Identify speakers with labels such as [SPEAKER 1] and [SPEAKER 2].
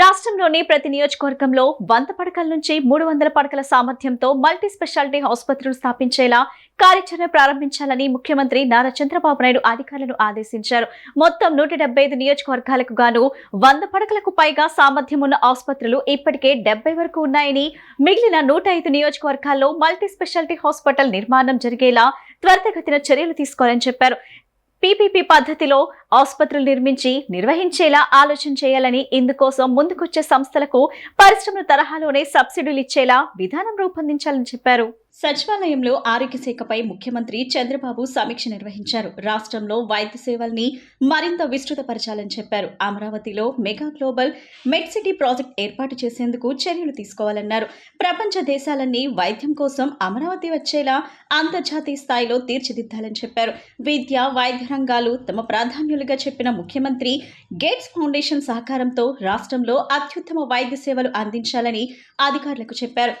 [SPEAKER 1] రాష్ట్రంలోని ప్రతి నియోజకవర్గంలో వంద పడకల నుంచి మూడు వందల పడకల సామర్థ్యంతో మల్టీ స్పెషాలిటీ ఆసుపత్రులు స్థాపించేలా కార్యాచరణ ప్రారంభించాలని ముఖ్యమంత్రి నారా చంద్రబాబు నాయుడు అధికారులను ఆదేశించారు మొత్తం నూట నియోజకవర్గాలకు గాను వంద పడకలకు పైగా సామర్థ్యం ఉన్న ఆసుపత్రులు ఇప్పటికే డెబ్బై వరకు ఉన్నాయని మిగిలిన నూట నియోజకవర్గాల్లో మల్టీ స్పెషాలిటీ హాస్పిటల్ నిర్మాణం జరిగేలా త్వరితగతిన చర్యలు తీసుకోవాలని చెప్పారు పీపీపీ పద్ధతిలో ఆసుపత్రులు నిర్మించి నిర్వహించేలా ఆలోచన చేయాలని ఇందుకోసం ముందుకొచ్చే సంస్థలకు పరిశ్రమల తరహాలోనే సబ్సిడీలు ఇచ్చేలా విధానం రూపొందించాలని చెప్పారు
[SPEAKER 2] సచివాలయంలో ఆరోగ్య శాఖపై ముఖ్యమంత్రి చంద్రబాబు సమీక్ష నిర్వహించారు రాష్ట్రంలో వైద్య సేవల్ని మరింత విస్తృతపరచాలని చెప్పారు అమరావతిలో mega global med city project ఏర్పాటు చేసేందుకు చర్యలు తీసుకోవాలన్నారు ప్రపంచ దేశాలన్నీ వైద్యం కోసం అమరావతి వచ్చేలా అంతర్జాతీయ స్థాయిలో తీర్చిదిద్దాలని చెప్పారు విద్య వైద్య రంగాలు తమ ప్రాధాన్యులుగా చెప్పిన ముఖ్యమంత్రి గేట్స్ ఫౌండేషన్ సహకారంతో రాష్ట్రంలో అత్యుత్తమ వైద్య సేవలు అందించాలని అధికారులకు చెప్పారు